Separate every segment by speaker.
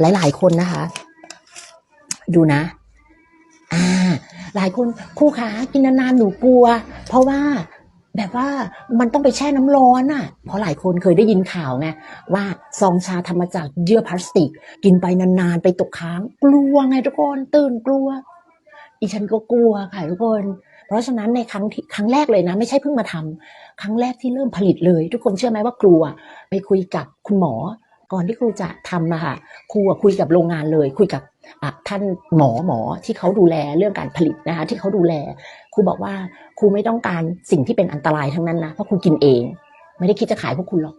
Speaker 1: หลาย ๆ คนนะคะ ดูนะ อ่า หลายคนครูขากินนานๆหนูกลัว เพราะว่าแบบว่ามันต้องไปแช่น้ำร้อนอะ เพราะหลายคนเคยได้ยินข่าวไงว่าซองชาทำมาจากเยื่อพลาสติก กินไปนานๆไปตกค้าง กลัวไงทุกคนตื่นกลัวอีฉันก็กลัวค่ะทุกคน เพราะฉะนั้นในครั้งที่ครั้งแรกเลยนะ ไม่ใช่เพิ่งมาทำครั้งแรกที่เริ่มผลิตเลย ทุกคนเชื่อไหมว่ากลัว ไปคุยกับคุณหมอ ก่อนที่ครูจะทำอะคะครูคุยกับโรงงานเลย คุยกับท่านหมอหมอที่เขาดูแลเรื่องการผลิตนะคะที่เขาดูแลครูบอกว่าครูไม่ต้องการสิ่งที่เป็นอันตรายทั้งนั้นนะเพราะครูกินเอง ไม่ได้คิดจะขายพวกคุณหรอก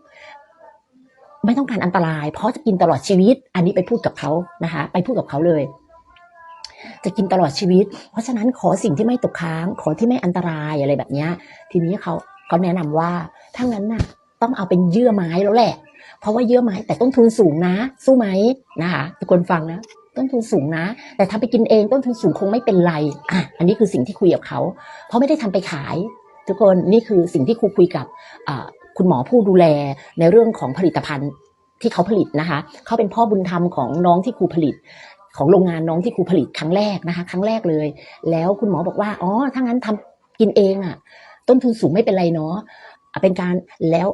Speaker 1: ไม่ต้องการอันตราย เพราะจะกินตลอดชีวิต อันนี้ไปพูดกับเขานะคะ ไปพูดกับเขาเลย จะกินตลอดชีวิต เพราะฉะนั้นขอสิ่งที่ไม่ตกค้าง ขอที่ไม่อันตรายอะไรแบบนี้ทีนี้เขาเขาแนะนำว่าถ้างั้นน่ะ ต้องเอาเป็นเยื่อไม้แล้วแหละ เพราะว่าเยื่อไม้แต่ต้นทุนสูงนะ สู้ไหมนะคะทุกคนฟังนะต้นทุนสูงนะ แต่ทำไปกินเองต้นทุนสูงคงไม่เป็นไรอะอันนี้คือสิ่งที่คุยกับเขา เพราะไม่ได้ทำไปขาย ทุกคนนี่คือสิ่งที่ครูคุยกับคุณหมอผู้ดูแลในเรื่องของผลิตภัณฑ์ที่เขาผลิตนะคะเขาเป็นพ่อบุญธรรมของน้องที่ครูผลิตของโรงงานน้องที่ครูผลิตครั้งแรกนะคะ ครั้งแรกเลย แล้วคุณหมอบอกว่าอ๋อถ้างั้นทำกินเองอะ ต้นทุนสูงไม่เป็นไรเนาะเป็นการแล้ว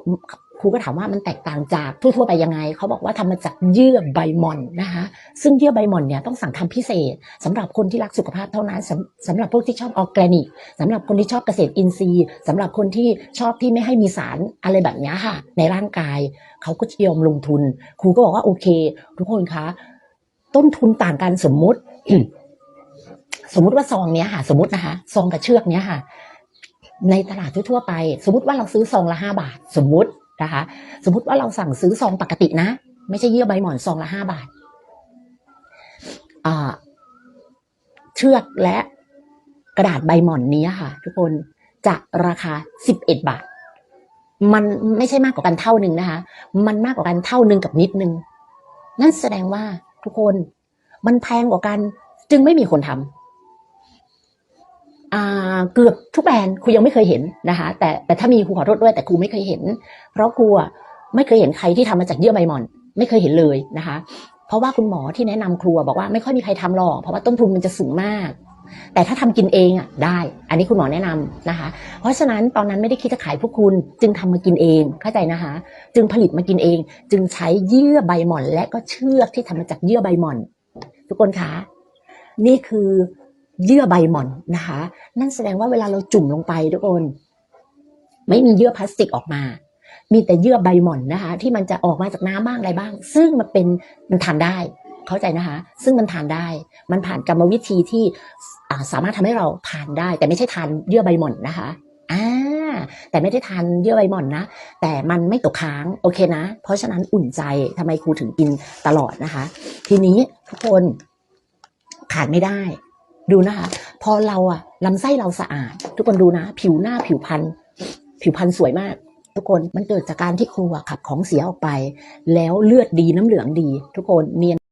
Speaker 1: รูก็ถามว่ามันแตกต่างจากทั่วๆไปยังไง เขาบอกว่าทำมาจากเยื่อใบหม่อนนะคะซึ่งเยื่อใบหม่อนเนี่ยต้องสั่งทำพิเศษสำหรับคนที่รักสุขภาพเท่านั้นสำสำหรับพวกที่ชอบออร์แกนิกสำหรับคนที่ชอบเกษตรอินทรีย์สำหรับคนที่ชอบที่ไม่ให้มีสารอะไรแบบนี้ค่ะ ในร่างกาย เขาก็จะยอมลงทุน ครูก็บอกว่าโอเค ทุกคนคะ ต้นทุนต่างกันสมมุติ สมมุติว่าซองเนี้ยค่ะ สมมตินะคะซองกับเชือกเนี้ยค่ะ ในตลาดทั่วๆไป สมมติว่าเราซื้อซองละห้าบาท สมมติ นะคะ สมมติว่าเราสั่งซื้อซองปกตินะ ไม่ใช่เยื่อใบหมอนซองละห้าบาทเชือกและกระดาษใบหมอนนี้ค่ะ ทุกคนจะราคาสิบเอ็ดบาท มันไม่ใช่มากกว่ากันเท่าหนึ่งนะคะ มันมากกว่ากันเท่าหนึ่งกับนิดนึง นั่นแสดงว่าทุกคนมันแพงกว่ากันจึงไม่มีคนทำอ่า เกือบทุกแบรนด์ครูยังไม่เคยเห็นนะคะแต่แต่ถ้ามีครูขอโทษด้วยแต่ครูไม่เคยเห็น เพราะครูอะไม่เคยเห็นใครที่ทำมาจากเยื่อใบหมอน ไม่เคยเห็นเลยนะคะ เพราะว่าคุณหมอที่แนะนำครัวบอกว่าไม่ค่อยมีใครทำหรอกเพราะว่าต้นทุนมันจะสูงมาก แต่ถ้าทำกินเองอะได้ อันนี้คุณหมอแนะนำนะคะ เพราะฉะนั้นตอนนั้นไม่ได้คิดจะขายพวกคุณจึงทำมากินเองเข้าใจนะคะ จึงผลิตมากินเอง จึงใช้เยื่อใบหม่อน และก็เชือกที่ทำมาจากเยื่อใบหม่อน ทุกคนคะนี่คือ เยื่อใบหม่อนนะคะ นั่นแสดงว่าเวลาเราจุ่มลงไปทุกคนไม่มีเยื่อพลาสติกออกมา มีแต่เยื่อใบหม่อนนะคะ ที่มันจะออกมาจากน้ำบ้างอะไรบ้าง ซึ่งมันเป็นมันทานได้ เข้าใจนะคะ ซึ่งมันทานได้ มันผ่านกรรมวิธีที่สามารถทำให้เราทานได้ แต่ไม่ใช่ทานเยื่อใบหม่อนนะคะอ่าแต่ไม่ได้ทานเยื่อใบหม่อนนะ แต่มันไม่ตกค้างโอเคนะ เพราะฉะนั้นอุ่นใจทำไมครูถึงกินตลอดนะคะ ทีนี้ทุกคนขาดไม่ได้ ดูนะคะ พอเราอะลำไส้เราสะอาด ทุกคนดูนะ ผิวหน้าผิวพรรณผิวพรรณสวยมาก ทุกคนมันเกิดจากการที่ครูอะขับของเสียออกไป แล้วเลือดดีน้ำเหลืองดี ทุกคนเนียน